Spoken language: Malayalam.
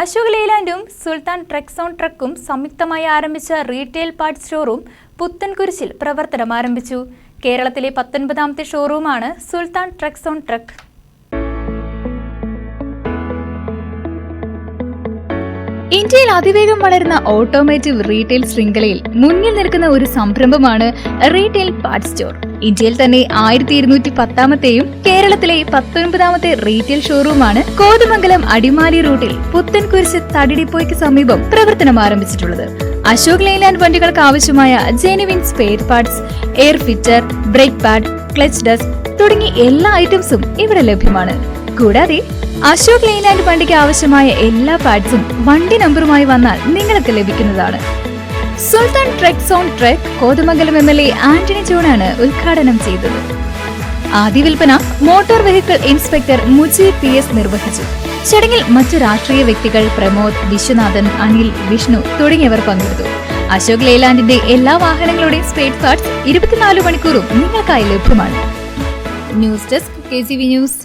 അശോക് ലേലാൻഡും സുൽത്താൻ ട്രക്സ് ഓൺ ട്രക്കും സംയുക്തമായി ആരംഭിച്ച റീറ്റെയിൽ പാർട്സ് ഷോറൂം പുത്തൻകുരിശിൽ പ്രവർത്തനം ആരംഭിച്ചു കേരളത്തിലെ പത്തൊൻപതാമത്തെ ഷോറൂമാണ് സുൽത്താൻ ട്രക്സ് ഓൺ ട്രക്ക്. ഇന്ത്യയിൽ അതിവേഗം വളരുന്ന ഓട്ടോമേറ്റീവ് റീറ്റെയിൽ ശൃംഖലയിൽ മുന്നിൽ നിൽക്കുന്ന ഒരു സംരംഭമാണ് റീറ്റെയിൽ പാർട്സ് സ്റ്റോർ ഇന്ത്യയിൽ തന്നെ ആയിരത്തി ഇരുന്നൂറ്റി പത്താമത്തെയും കേരളത്തിലെ പത്തൊൻപതാമത്തെ റീറ്റെയിൽ ഷോറൂമാണ് കോതമംഗലം അടിമാലി റൂട്ടിൽ പുത്തൻകുരിശ് തടിഡിപ്പോയ്ക്ക് സമീപം പ്രവർത്തനം ആരംഭിച്ചിട്ടുള്ളത്. അശോക് ലൈലാൻഡ് വണ്ടികൾക്ക് ആവശ്യമായ genuine spare parts air filter brake pad clutch dust തുടങ്ങി എല്ലാ ഐറ്റംസും ഇവിടെ ലഭ്യമാണ്. കൂടാതെ അശോക് ലെയ്ലാൻഡ് വണ്ടിക്ക് ആവശ്യമായ എല്ലാ പാഡ്സും വണ്ടി നമ്പറുമായി വന്നാൽ നിങ്ങൾക്ക് ലഭിക്കുന്നതാണ്. Sultan truck zone truck Kothamangalam M L A Antony ജോണാണ് ഉദ്ഘാടനം ചെയ്തത്. ആദ്യ വിൽപ്പന motor vehicle inspector Mujeeb P S നിർവഹിച്ചു. ചടങ്ങിൽ മറ്റു രാഷ്ട്രീയ വ്യക്തികൾ പ്രമോദ് വിശ്വനാഥൻ അനിൽ വിഷ്ണു തുടങ്ങിയവർ പങ്കെടുത്തു. അശോക് ലേലാൻഡിന്റെ എല്ലാ വാഹനങ്ങളുടെയും സ്പേഡ് പാർട്സ് ഇരുപത്തിനാല് മണിക്കൂറും നിങ്ങൾക്കായി ലഭ്യമാണ്. News desk K news.